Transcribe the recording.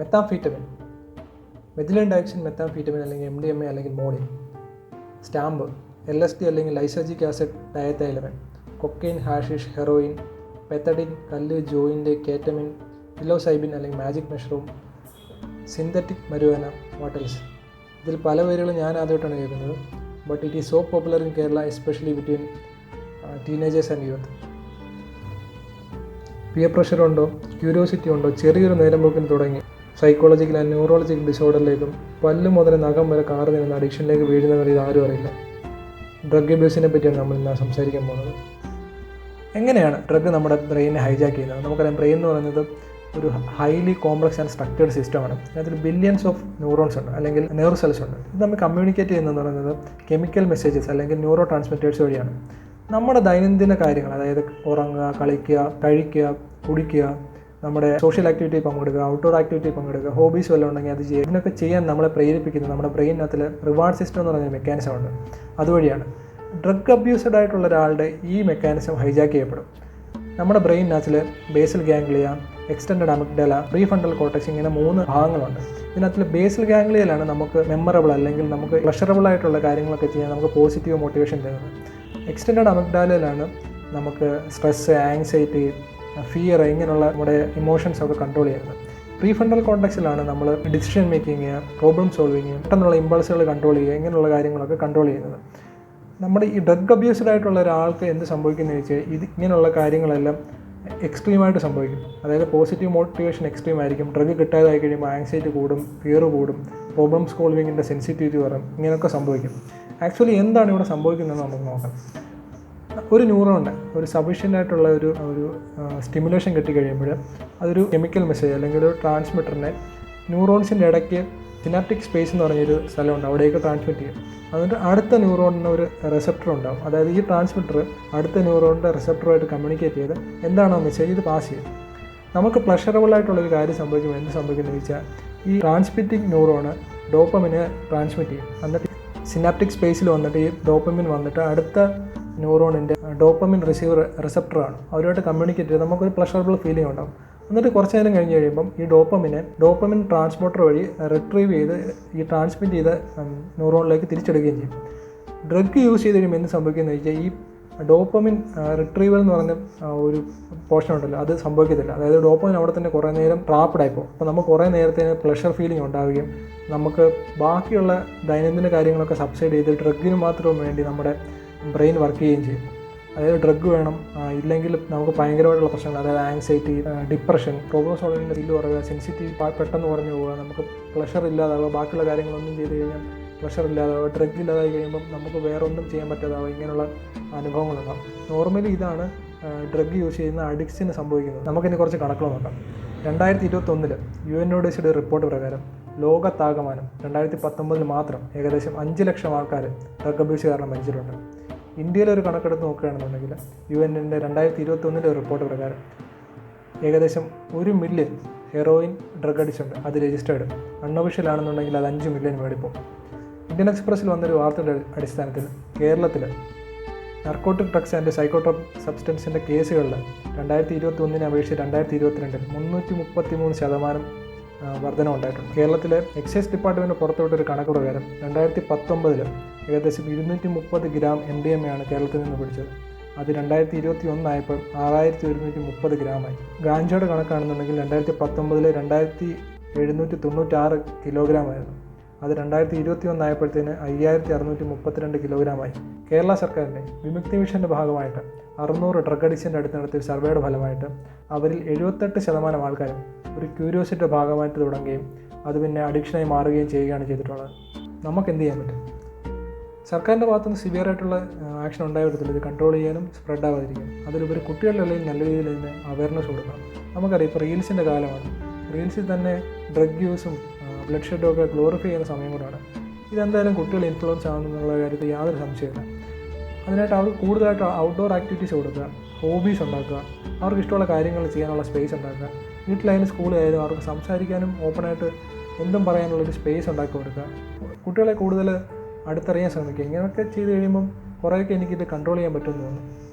Methamphetamine methylene ഡയക്സിൻ methamphetamine അല്ലെങ്കിൽ M D M A അല്ലെങ്കിൽ മോഡിൻ സ്റ്റാമ്പ് എൽ എസ് ടി അല്ലെങ്കിൽ lysergic acid diethylamide cocaine hashish heroin. Pethidine കല്ല് joint ketamine psilocybin അല്ലെങ്കിൽ magic mushroom. Synthetic marijuana വാട്ടൽസ് ഇതിൽ പല പേരുകളും ഞാൻ ആദ്യമായിട്ടാണ് കേൾക്കുന്നത്. But it is so popular in Kerala especially between teenagers and youth peer pressure ഉണ്ടോ? ക്യൂരിയോസിറ്റി ഉണ്ടോ? ചെറിയൊരു നേരം പോക്കിന് തുടങ്ങി. സൈക്കോളജിക്കൽ ആൻഡ് ന്യൂറോളജിക്കൽ ഡിസോർഡറിലേക്കും പല്ല് മുതൽ നഖം വരെ കാറ് നിന്ന് അഡിക്ഷനിലേക്ക് വീഴുന്നവർ ഇത് ആരും അറിയില്ല. ഡ്രഗ് അബ്യൂസിനെ പറ്റിയാണ് നമ്മൾ ഇന്ന് സംസാരിക്കാൻ പോകുന്നത്. എങ്ങനെയാണ് ഡ്രഗ് നമ്മുടെ ബ്രെയിനെ ഹൈജാക്ക് ചെയ്യുന്നത്? നമുക്കറിയാം ബ്രെയിൻ എന്ന് പറയുന്നത് ഒരു ഹൈലി കോംപ്ലക്സ് ആൻഡ് സ്ട്രക്ചേർഡ് സിസ്റ്റമാണ് അതിൽ ബില്യൺസ് ഓഫ് ന്യൂറോൺസ് ഉണ്ട് അല്ലെങ്കിൽ ന്യൂറോ സെൽസ് ഉണ്ട്. ഇത് നമ്മൾ കമ്മ്യൂണിക്കേറ്റ് ചെയ്യുന്നതെന്ന് പറയുന്നത് കെമിക്കൽ മെസ്സേജസ് അല്ലെങ്കിൽ ന്യൂറോ ട്രാൻസ്മിറ്റേഴ്സ് വഴിയാണ്. നമ്മുടെ ദൈനംദിന കാര്യങ്ങൾ അതായത് ഉറങ്ങുക കളിക്കുക കഴിക്കുക കുടിക്കുക നമ്മുടെ സോഷ്യൽ ആക്ടിവിറ്റി പങ്കെടുക്കുക ഔട്ട്ഡോർ ആക്ടിവിറ്റി പങ്കെടുക്കുക ഹോബീസ് വല്ലതും ഉണ്ടെങ്കിൽ അത് ചെയ്യുക. ഇതിനൊക്കെ ചെയ്യാൻ നമ്മളെ പ്രേരിപ്പിക്കുന്നത് നമ്മുടെ ബ്രെയിനകത്തിൽ റിവാർഡ് സിസ്റ്റം എന്ന് പറയുന്ന മെക്കാനിസം ഉണ്ട്. അതുവഴിയാണ് ഡ്രഗ് അബ്യൂസ്ഡ് ആയിട്ടുള്ള ഒരാളുടെ ഈ മെക്കാനിസം ഹൈജാക്ക് ചെയ്യപ്പെടും. നമ്മുടെ ബ്രെയിനകത്തിൽ basal ganglia extended amygdala prefrontal cortex ഇങ്ങനെ മൂന്ന് ഭാഗങ്ങളുണ്ട്. ഇതിനകത്തിൽ ബേസിൽ ഗാംഗ്ലിയയിലാണ് നമുക്ക് മെമ്മറബിൾ അല്ലെങ്കിൽ നമുക്ക് പ്ലഷറബിൾ ആയിട്ടുള്ള കാര്യങ്ങളൊക്കെ ചെയ്യാൻ നമുക്ക് പോസിറ്റീവ് മോട്ടിവേഷൻ തരുന്നത്. എക്സ്റ്റൻഡ് അമിഗ്ഡാലയിലാണ് നമുക്ക് സ്ട്രെസ് ആങ്സൈറ്റി ഫിയർ ഇങ്ങനെയുള്ള നമ്മുടെ ഇമോഷൻസ് ഒക്കെ കൺട്രോൾ ചെയ്യുന്നത്. പ്രീ ഫണ്ടൽ കോണ്ടക്സിലാണ് നമ്മൾ ഡിസിഷൻ മേക്കിങ് പ്രോബ്ലം സോൾവിങ് പെട്ടെന്നുള്ള ഇമ്പൾസുകൾ കൺട്രോൾ ചെയ്യുക ഇങ്ങനെയുള്ള കാര്യങ്ങളൊക്കെ കൺട്രോൾ ചെയ്യുന്നത്. നമ്മുടെ ഈ ഡ്രഗ് അബ്യൂസ്ഡ് ആയിട്ടുള്ള ഒരാൾക്ക് എന്ത് സംഭവിക്കുന്നത് വെച്ചാൽ ഇത് ഇങ്ങനെയുള്ള കാര്യങ്ങളെല്ലാം എക്സ്ട്രീമായിട്ട് സംഭവിക്കും. അതായത് പോസിറ്റീവ് മോട്ടിവേഷൻ എക്സ്ട്രീം ആയിരിക്കും. ഡ്രഗ് കിട്ടാതായി കഴിയുമ്പോൾ ആങ്സൈറ്റി കൂടും ഫിയർ കൂടും പ്രോബ്ലം സോൾവിങ്ങിന്റെ സെൻസിറ്റിവിറ്റി കുറയും ഇങ്ങനെയൊക്കെ സംഭവിക്കും. ആക്ച്വലി എന്താണ് ഇവിടെ സംഭവിക്കുന്നതെന്ന് നമുക്ക് നോക്കാം. ഒരു ന്യൂറോണിന് ഒരു സഫീഷ്യന്റ് ആയിട്ടുള്ള ഒരു ഒരു സ്റ്റിമുലേഷൻ കിട്ടിക്കഴിയുമ്പോൾ അതൊരു കെമിക്കൽ മെസ്സേജ് അല്ലെങ്കിൽ ഒരു ട്രാൻസ്മിറ്ററിനെ ന്യൂറോൺസിന്റെ ഇടയ്ക്ക് സിനാപ്റ്റിക് സ്പേസ് എന്ന് പറഞ്ഞൊരു സ്ഥലമുണ്ട് അവിടേക്ക് ട്രാൻസ്മിറ്റ് ചെയ്യും. എന്നിട്ട് അടുത്ത ന്യൂറോണിന് ഒരു റിസപ്റ്റർ ഉണ്ടാവും. അതായത് ഈ ട്രാൻസ്മിറ്റർ അടുത്ത ന്യൂറോണിന്റെ റിസപ്റ്ററുമായിട്ട് കമ്മ്യൂണിക്കേറ്റ് ചെയ്ത് എന്താണോ മെസ്സേജ് ഇത് പാസ് ചെയ്യും. നമുക്ക് പ്ലഷറബിൾ ആയിട്ടുള്ള ഒരു കാര്യം സംഭവിക്കുമ്പോൾ എന്ത് സംഭവിക്കുന്നത് വെച്ചാൽ ഈ ട്രാൻസ്മിറ്റിംഗ് ന്യൂറോണ് ഡോപ്പമിനെ ട്രാൻസ്മിറ്റ് ചെയ്യും. എന്നിട്ട് സിനാപ്റ്റിക് സ്പേസിൽ വന്നിട്ട് ഈ ഡോപ്പമിൻ വന്നിട്ട് അടുത്ത ന്യൂറോണിന്റെ ഡോപ്പമിൻ റിസീവർ റിസപ്റ്ററാണ്. അവരുമായിട്ട് കമ്മ്യൂണിക്കേറ്റ് ചെയ്ത് നമുക്കൊരു പ്ലഷറബിൾ ഫീലിംഗ് ഉണ്ടാകും എന്നിട്ട് കുറച്ച് നേരം കഴിഞ്ഞ് കഴിയുമ്പം ഈ ഡോപ്പമിനെ ഡോപ്പമിൻ ട്രാൻസ്പോർട്ടർ വഴി റിട്രീവ് ചെയ്ത് ഈ ട്രാൻസ്മിറ്റ് ചെയ്ത ന്യൂറോണിലേക്ക് തിരിച്ചെടുക്കുകയും ചെയ്യും. ഡ്രഗ് യൂസ് ചെയ്ത് കഴിയുമ്പോൾ എന്ത് സംഭവിക്കുന്നത് വെച്ചാൽ ഈ ഡോപ്പമിൻ റിട്രീവൽ എന്ന് പറഞ്ഞ ഒരു പോർഷൻ ഉണ്ടല്ലോ അത് സംഭവിക്കത്തില്ല. അതായത് ഡോപ്പമിൻ അവിടെ തന്നെ കുറേ നേരം ട്രാപ്ഡ് പോകും അപ്പോൾ നമുക്ക് കുറേ നേരത്തിന് പ്ലഷർ ഫീലിംഗ് ഉണ്ടാവുകയും നമുക്ക് ബാക്കിയുള്ള ദൈനംദിന കാര്യങ്ങളൊക്കെ സബ്സൈഡ് ചെയ്ത് ഡ്രഗിന് മാത്രം വേണ്ടി നമ്മുടെ ബ്രെയിൻ വർക്ക് ചെയ്യുകയും ചെയ്യും. അതായത് ഡ്രഗ് വേണം ഇല്ലെങ്കിൽ നമുക്ക് ഭയങ്കരമായിട്ടുള്ള പ്രശ്നങ്ങൾ അതായത് ആങ്സൈറ്റി ഡിപ്രഷൻ പ്രോബ്ലം സോൾവിങ്ങിന്റെ സ്കില്ല് കുറയുക സെൻസിറ്റീവ് പെട്ടെന്ന് കുറഞ്ഞു പോവുക നമുക്ക് പ്ലഷർ ഇല്ലാതാവുക ബാക്കിയുള്ള കാര്യങ്ങളൊന്നും ചെയ്ത് കഴിഞ്ഞാൽ പ്രഷർ ഇല്ലാതാവുക ഡ്രഗ് ഇല്ലാതായി കഴിയുമ്പം നമുക്ക് വേറെ ഒന്നും ചെയ്യാൻ പറ്റാതാവുക ഇങ്ങനെയുള്ള അനുഭവങ്ങളുണ്ടാവും നോർമലി ഇതാണ് ഡ്രഗ് യൂസ് ചെയ്യുന്ന അഡിക്സിന് സംഭവിക്കുന്നത്. നമുക്കിനി കുറച്ച് കണക്കുകൾ നോക്കാം. രണ്ടായിരത്തി ഇരുപത്തൊന്നിൽ യു എൻ ഒഡിസിയുടെ റിപ്പോർട്ട് പ്രകാരം ലോകത്താകമാനം രണ്ടായിരത്തി പത്തൊമ്പതിൽ മാത്രം ഏകദേശം അഞ്ച് ലക്ഷം ആൾക്കാർ ഡ്രഗ് അബ്യൂസ് കാരണം മരിച്ചിട്ടുണ്ട്. ഇന്ത്യയിലെ ഒരു കണക്കെടുത്ത് നോക്കുകയാണെന്നുണ്ടെങ്കിൽ യു എന്റെ രണ്ടായിരത്തി ഇരുപത്തൊന്നിന്റെ ഒരു റിപ്പോർട്ട് പ്രകാരം ഏകദേശം ഒരു മില്യൺ ഹെറോയിൻ ഡ്രഗ് അഡിക്ഷൻ അത് രജിസ്റ്റേർഡ്. അൺഒഫീഷ്യൽ ആണെന്നുണ്ടെങ്കിൽ അത് അഞ്ച് മില്യൺ മേടിപ്പോൾ ഇന്ത്യൻ എക്സ്പ്രസ്സിൽ വന്നൊരു വാർത്തയുടെ അടിസ്ഥാനത്തിൽ കേരളത്തിൽ നർക്കോട്ടിക് ഡ്രഗ്സ് ആൻഡ് സൈക്കോട്രോപ് സബ്സ്റ്റൻസിന്റെ കേസുകളിൽ രണ്ടായിരത്തി ഇരുപത്തി ഒന്നിനെ അപേക്ഷിച്ച് രണ്ടായിരത്തി ഇരുപത്തിരണ്ടിൽ മുന്നൂറ്റി മുപ്പത്തി മൂന്ന് ശതമാനം വർധന ഉണ്ടായിട്ടുണ്ട് കേരളത്തിലെ എക്സൈസ് ഡിപ്പാർട്ട്മെന്റ് പുറത്തുവിട്ടൊരു കണക്ക് പ്രകാരം രണ്ടായിരത്തി പത്തൊമ്പതിൽ ഏകദേശം ഇരുന്നൂറ്റി മുപ്പത് ഗ്രാം എം ഡി എം ആണ് കേരളത്തിൽ നിന്ന് പിടിച്ചത്. അത് രണ്ടായിരത്തി ഇരുപത്തി ഒന്നായപ്പോൾ ആറായിരത്തി ഒരുന്നൂറ്റി മുപ്പത് ഗ്രാമായി ഗാഞ്ചയുടെ കണക്കാണെന്നുണ്ടെങ്കിൽ രണ്ടായിരത്തി പത്തൊമ്പതിൽ രണ്ടായിരത്തി എഴുന്നൂറ്റി തൊണ്ണൂറ്റാറ് കിലോഗ്രാം ആയിരുന്നു. അത് രണ്ടായിരത്തി ഇരുപത്തി ഒന്നായപ്പോഴത്തേന് അയ്യായിരത്തി അറുന്നൂറ്റി മുപ്പത്തിരണ്ട് കിലോഗ്രാമായി കേരള സർക്കാരിന്റെ വിമുക്തി മിഷന്റെ ഭാഗമായിട്ട് അറുന്നൂറ് ഡ്രഗ് അഡിക്ഷന്റെ അടുത്ത് നടത്തിയ സർവേയുടെ ഫലമായിട്ട് അവരിൽ എഴുപത്തെട്ട് ശതമാനം ആൾക്കാരും ഒരു ക്യൂരിയോസിറ്റിയുടെ ഭാഗമായിട്ട് തുടങ്ങുകയും അത് പിന്നെ അഡിക്ഷനായി മാറുകയും ചെയ്യുകയാണ് ചെയ്തിട്ടുള്ളത്. നമുക്ക് എന്ത് ചെയ്യാൻ പറ്റും? സർക്കാരിന്റെ ഭാഗത്തുനിന്ന് സിവിയർ ആയിട്ടുള്ള ആക്ഷൻ ഉണ്ടായിടത്തില്ല ഇത് കൺട്രോൾ ചെയ്യാനും സ്പ്രെഡ് ആവാതിരിക്കാനും അതിലുപരി കുട്ടികളുടെ ഇടയിൽ നല്ല രീതിയിൽ ഇതിന് അവയർനെസ് കൊടുക്കണം. നമുക്കറിയാം ഇപ്പോൾ റീൽസിന്റെ കാലമാണ്. റീൽസിൽ തന്നെ ഡ്രഗ് യൂസും ബ്ലഡ് ഷെഡും ഒക്കെ ഗ്ലോറിഫൈ ചെയ്യുന്ന സമയം കൂടാണ്. ഇതെന്തായാലും കുട്ടികൾ ഇൻഫ്ലുവൻസ് ആകുന്നുള്ള കാര്യത്തിൽ യാതൊരു സംശയമില്ല അതിനായിട്ട് അവർക്ക് കൂടുതലായിട്ട് ഔട്ട്ഡോർ ആക്ടിവിറ്റീസ് കൊടുക്കുക ഹോബീസ് ഉണ്ടാക്കുക അവർക്ക് ഇഷ്ടമുള്ള കാര്യങ്ങൾ ചെയ്യാനുള്ള സ്പേസ് ഉണ്ടാക്കുക. വീട്ടിലായാലും സ്കൂളിലായാലും അവർക്ക് സംസാരിക്കാനും ഓപ്പണായിട്ട് എന്തും പറയാനുള്ളൊരു സ്പേസ് ഉണ്ടാക്കി കൊടുക്കുക. കുട്ടികളെ കൂടുതൽ അടുത്തറിയാൻ ശ്രമിക്കുക. ഇങ്ങനെയൊക്കെ ചെയ്ത് കഴിയുമ്പം കുറേയൊക്കെ എനിക്കിത് കൺട്രോൾ ചെയ്യാൻ പറ്റുമെന്ന് തോന്നുന്നു.